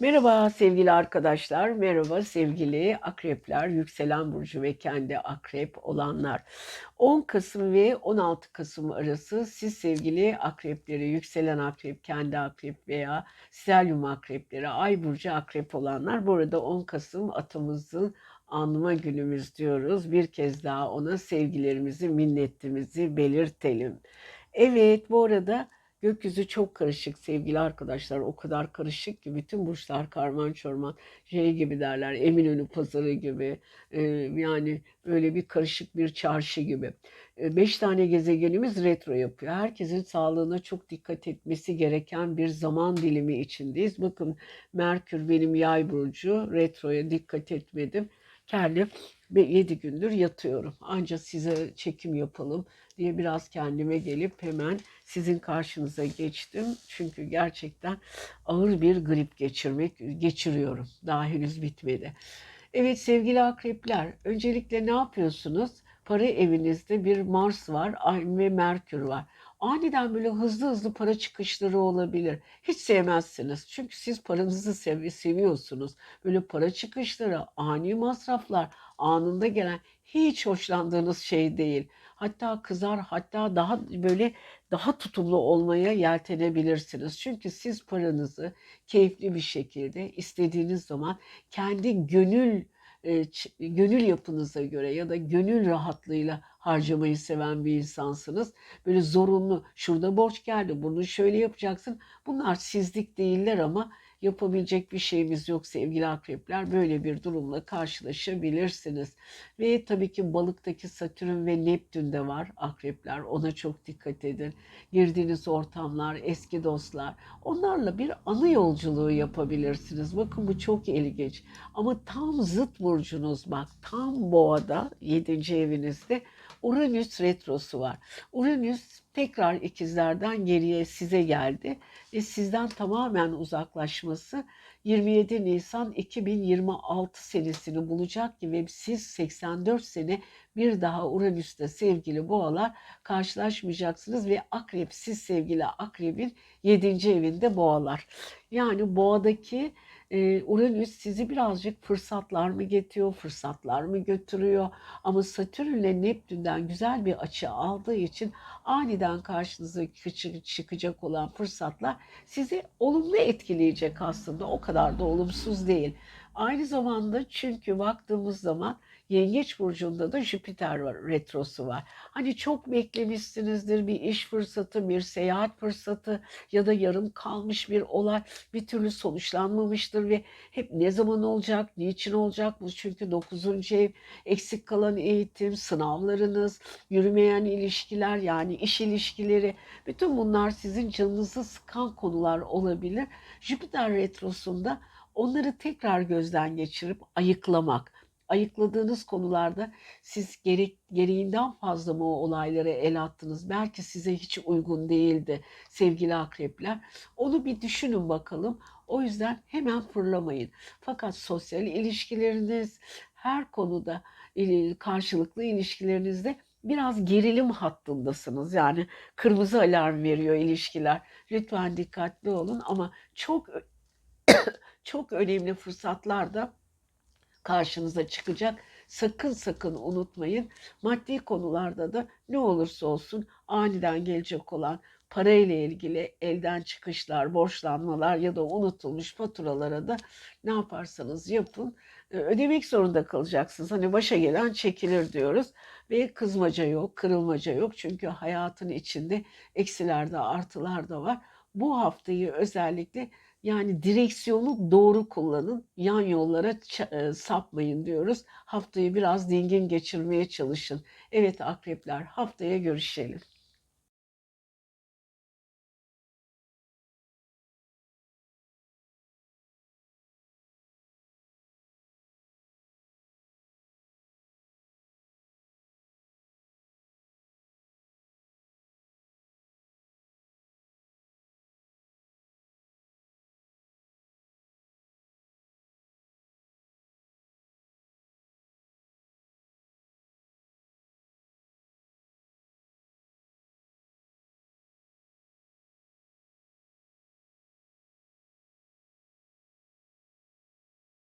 Merhaba sevgili arkadaşlar, merhaba sevgili akrepler, yükselen burcu ve kendi akrep olanlar. 10 Kasım ve 16 Kasım arası siz sevgili akrepleri, yükselen akrep, kendi akrep veya selyum akrepleri, ay burcu akrep olanlar. Bu arada 10 Kasım atamızın anma günümüz diyoruz. Bir kez daha ona sevgilerimizi, minnetimizi belirtelim. Evet, bu arada Gökyüzü çok karışık sevgili arkadaşlar. O kadar karışık ki bütün burçlar karman çorman şey gibi derler. Eminönü pazarı gibi. Ee, yani böyle bir karışık bir çarşı gibi. Ee, beş tane gezegenimiz retro yapıyor. Herkesin sağlığına çok dikkat etmesi gereken bir zaman dilimi içindeyiz. Bakın Merkür benim yay burcu. Retroya dikkat etmedim. Kendim 7 gündür yatıyorum. Ancak size çekim yapalım diye biraz kendime gelip hemen sizin karşınıza geçtim. Çünkü gerçekten ağır bir grip geçirmek geçiriyorum. Daha henüz bitmedi. Evet sevgili akrepler, öncelikle ne yapıyorsunuz? Para evinizde bir Mars var Ay ve Merkür var. Aniden böyle hızlı hızlı para çıkışları olabilir. Hiç sevmezsiniz. Çünkü siz paranızı sev seviyorsunuz. Böyle para çıkışları, ani masraflar, anında gelen hiç hoşlandığınız şey değil. Hatta kızar, hatta daha böyle daha tutumlu olmaya yeltenebilirsiniz. Çünkü siz paranızı keyifli bir şekilde istediğiniz zaman kendi gönül e, gönül yapınıza göre ya da gönül rahatlığıyla harcamayı seven bir insansınız. Böyle zorunlu, şurada borç geldi, bunu şöyle yapacaksın. Bunlar sizlik değiller ama yapabilecek bir şeyimiz yok sevgili akrepler. Böyle bir durumla karşılaşabilirsiniz. Ve tabii ki balıktaki Satürn ve Neptün de var akrepler. Ona çok dikkat edin. Girdiğiniz ortamlar, eski dostlar. Onlarla bir anı yolculuğu yapabilirsiniz. Bakın bu çok ilginç. Ama tam zıt burcunuz bak. Tam boğada 7. evinizde Uranüs retrosu var. Uranüs tekrar ikizlerden geriye size geldi ve sizden tamamen uzaklaşması 27 Nisan 2026 senesini bulacak ki ve siz 84 sene bir daha Uranüs'te sevgili boğalar karşılaşmayacaksınız ve akrep siz sevgili akrebin 7. evinde boğalar. Yani boğadaki e, Uranüs sizi birazcık fırsatlar mı getiriyor, fırsatlar mı götürüyor? Ama Satürn ile Neptün'den güzel bir açı aldığı için aniden karşınıza çıkacak olan fırsatlar sizi olumlu etkileyecek aslında. O kadar da olumsuz değil. Aynı zamanda çünkü baktığımız zaman Yengeç burcunda da Jüpiter var, retrosu var. Hani çok beklemişsinizdir bir iş fırsatı, bir seyahat fırsatı ya da yarım kalmış bir olay bir türlü sonuçlanmamıştır ve hep ne zaman olacak, niçin olacak bu çünkü 9. ev eksik kalan eğitim, sınavlarınız, yürümeyen ilişkiler yani iş ilişkileri bütün bunlar sizin canınızı sıkan konular olabilir. Jüpiter retrosunda onları tekrar gözden geçirip ayıklamak ayıkladığınız konularda siz gerek, gereğinden fazla mı o olaylara el attınız? Belki size hiç uygun değildi sevgili akrepler. Onu bir düşünün bakalım. O yüzden hemen fırlamayın. Fakat sosyal ilişkileriniz her konuda karşılıklı ilişkilerinizde biraz gerilim hattındasınız. Yani kırmızı alarm veriyor ilişkiler. Lütfen dikkatli olun ama çok çok önemli fırsatlar da karşınıza çıkacak. Sakın sakın unutmayın. Maddi konularda da ne olursa olsun aniden gelecek olan para ile ilgili elden çıkışlar, borçlanmalar ya da unutulmuş faturalara da ne yaparsanız yapın e, ödemek zorunda kalacaksınız. Hani başa gelen çekilir diyoruz ve kızmaca yok, kırılmaca yok. Çünkü hayatın içinde eksiler de artılar da var. Bu haftayı özellikle yani direksiyonu doğru kullanın, yan yollara e, sapmayın diyoruz. Haftayı biraz dingin geçirmeye çalışın. Evet akrepler haftaya görüşelim.